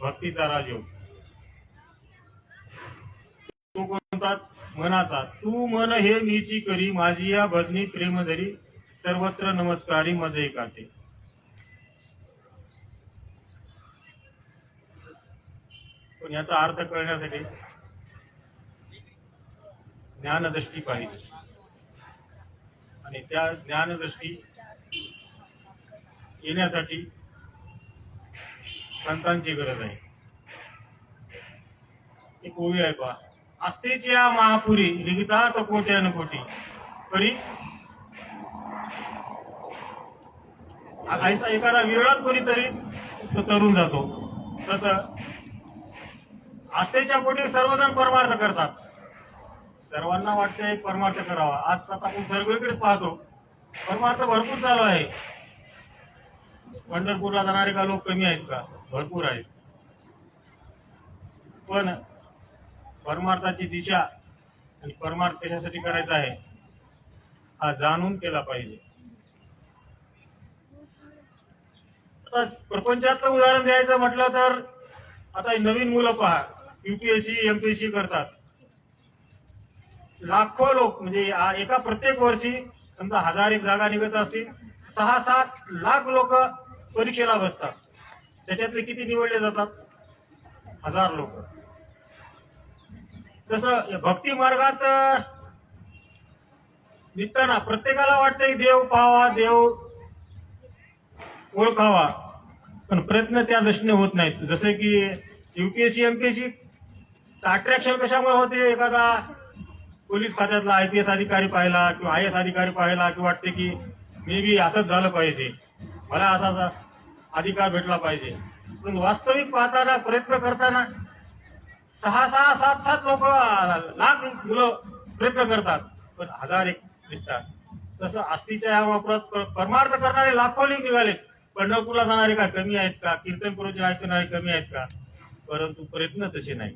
भक्तीचा राजयोग तो कोणता? मनाचा. तू मन हे मीची करी माझी या भजनी प्रेमधरी. सर्वत्र नमस्कारी मजे काते पण याचा अर्थ कळण्यासाठी ज्ञानदृष्टी पाहिजे. आणि त्या ज्ञानदृष्टी येण्यासाठी संतांची गरज आहे. एक ओवी आहे पहा. आस्तेच्या या महापुरी रिगतात आणि कोटी. तरी ऐसा एखादा विरळाच कोणीतरी तो तरुण जातो. तस आस्थेच्या पोटी सर्वजण परमार्थ करतात. सर्वांना वाटते परमार्थ करावा. आज आता आपण सर्वीकडेच पाहतो. परमार्थ भरपूर चालू आहे. पंढरपूरला जाणारे का लोक कमी आहेत का? भरपूर आहेत. पण परमार्थाची दिशा आणि परमार्थ कशासाठी करायचा आहे हा जाणून केला पाहिजे. आता प्रपंचातलं उदाहरण द्यायचं म्हटलं तर आता नवीन मुलं पहा युपीएससी एमपीएससी करतात. लाखो लोक म्हणजे एका प्रत्येक वर्षी समजा हजार एक जागा निघत असतील सहा सात लाख लोक परीक्षेला बसतात. त्याच्यातले किती निवडले जातात? हजार लोक. तसं भक्ती मार्गात निघताना प्रत्येकाला वाटतं की देव पाहावा देव ओळखावा. पण प्रयत्न त्या दृष्टीने होत नाहीत. जसे की युपीएससी एमपीएससी अट्रॅक्शन कशामुळे होते? एखादा पोलीस खात्यातला आय पी एस अधिकारी पाहिला किंवा आय एस अधिकारी पाहिला की वाटते की मे बी असंच झालं पाहिजे. मला असा अधिकार भेटला पाहिजे. पण वास्तविक पाहताना प्रयत्न करताना सहा सहा सात सात लोक लाख मुलं प्रयत्न करतात पण हजार एक निघतात तसं आस्तीच्या या वापरात परमार्थ करणारे लाखो लिंग निघालेत. पंढरपूरला जाणारे का कमी आहेत का? कीर्तन ऐकणारे कमी आहेत का? परंतु प्रयत्न तसे नाही.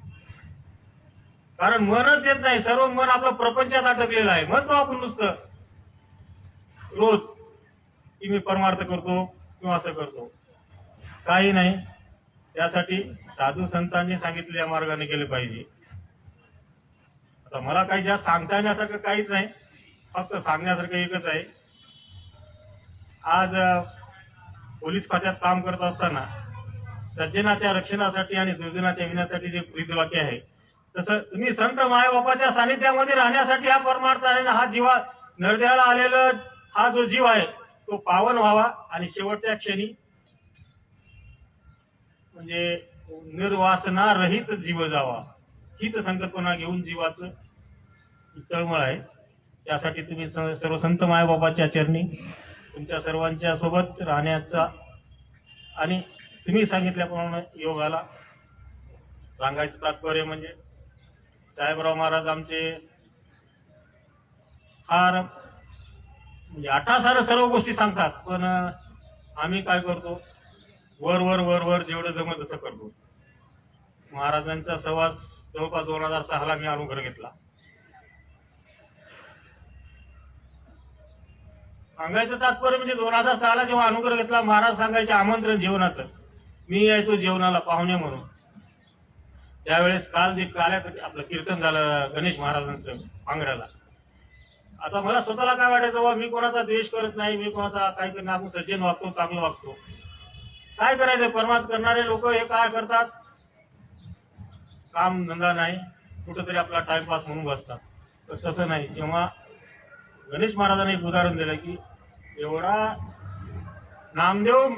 कारण मनच देत नाही. सर्व मन आपलं प्रपंचात अटकलेलं आहे. म्हणतो आपण नुसतं रोज की मी परमार्थ करतो किंवा असं करतो. काही नाही. त्यासाठी साधू संतांनी सांगितलेल्या मार्गाने गेले पाहिजे. आता मला काही जास्त सांगता येण्यासारखं काहीच नाही. फक्त सांगण्यासारखं एकच आहे. आज पोलीस खात्यात काम करत असताना सज्जनाच्या रक्षणासाठी आणि दुर्जनाच्या विण्यासाठी जे ब्रीदवाक्य आहे तसं तुम्ही संत मायबापाच्या सानिध्यामध्ये राहण्यासाठी हा परमार्थ आहे ना हा जीवा नरद्याला आलेला हा जो जीव आहे तो पावन व्हावा आणि शेवटच्या क्षणी म्हणजे निर्वासना रहित जीव जावा. हीच संकल्पना घेऊन जीवाचं तळमळ आहे. त्यासाठी तुम्ही स- सर्व संत मायबाबाच्या चरणी तुमच्या सर्वांच्या सोबत राहण्याचा आणि तुम्ही सांगितल्याप्रमाणे योगाला सांगायचं तात्पर्य म्हणजे साहेबराव महाराज आमचे फार म्हणजे आठासार सर्व गोष्टी सांगतात पण आम्ही काय करतो? वर वर वर वर जेवढं जमत तसं करतो. महाराजांचा सहवास जवळपास दोन हजार सहाला मी अनुग्रह घेतला. सांगायचं तात्पर्य म्हणजे दोन हजार सहाला जेव्हा अनुग्रह घेतला महाराज सांगायचे आमंत्रण जेवणाचं. मी यायचो जेवणाला पाहुणे म्हणून. त्यावेळेस काल जे काल्याचं आपलं कीर्तन झालं गणेश महाराजांचं पांगऱ्याला आता मला स्वतःला काय वाटायचं बा मी कोणाचा द्वेष करत नाही मी कोणाचा काही करणार आपण सज्जन वागतो चांगलं वागतो. काय करायचं? परमात करणारे लोक हे काय करतात? काम धंदा नाही. कुठंतरी आपला टाइमपास म्हणून बसतात. तर तसं नाही. जेव्हा गणेश महाराजांनी एक उदाहरण दिलं की एवढा नामदेव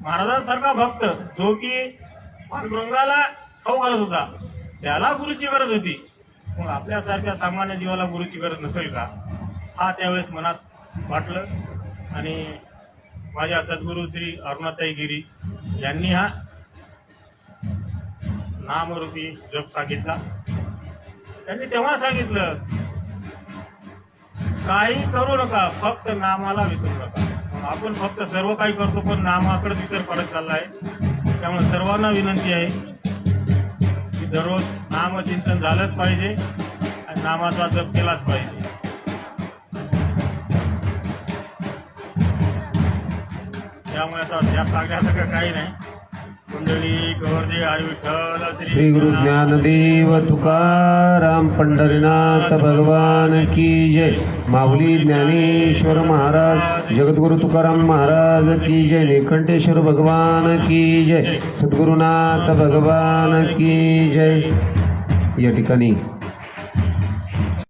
महाराजांसारखा भक्त जो की पांडुरंगाला खाऊ घालत होता त्याला गुरुची गरज होती. मग आपल्यासारख्या सामान्य जीवाला गुरुची गरज नसेल का? हा त्यावेळेस मनात वाटलं. आणि माझ्या सद्गुरू श्री अरुणाताई गिरी यांनी हा नामरूपी जप सांगितला. त्यांनी तेव्हा सांगितलं काही करू नका फक्त नामाला विसरू नका. आपण फक्त सर्व काही करतो पण नामाकडे विसर पडत चाललाय. त्यामुळे सर्वांना विनंती आहे की दररोज नामचिंतन झालंच पाहिजे आणि नामाचा जप केलाच पाहिजे. त्यामुळे आता ध्यास लागण्यासारखं काही नाही. कुंडली विठ्ठल श्री गुरु ज्ञानदेव तुकाराम पंढरीनाथ भगवान की जय. माऊली ज्ञानेश्वर महाराज जगद्गुरु तुकाराम महाराज की जय. निकंठेश्वर भगवान की जय. सद्गुरुनाथ भगवान की जय. या ठिकाणी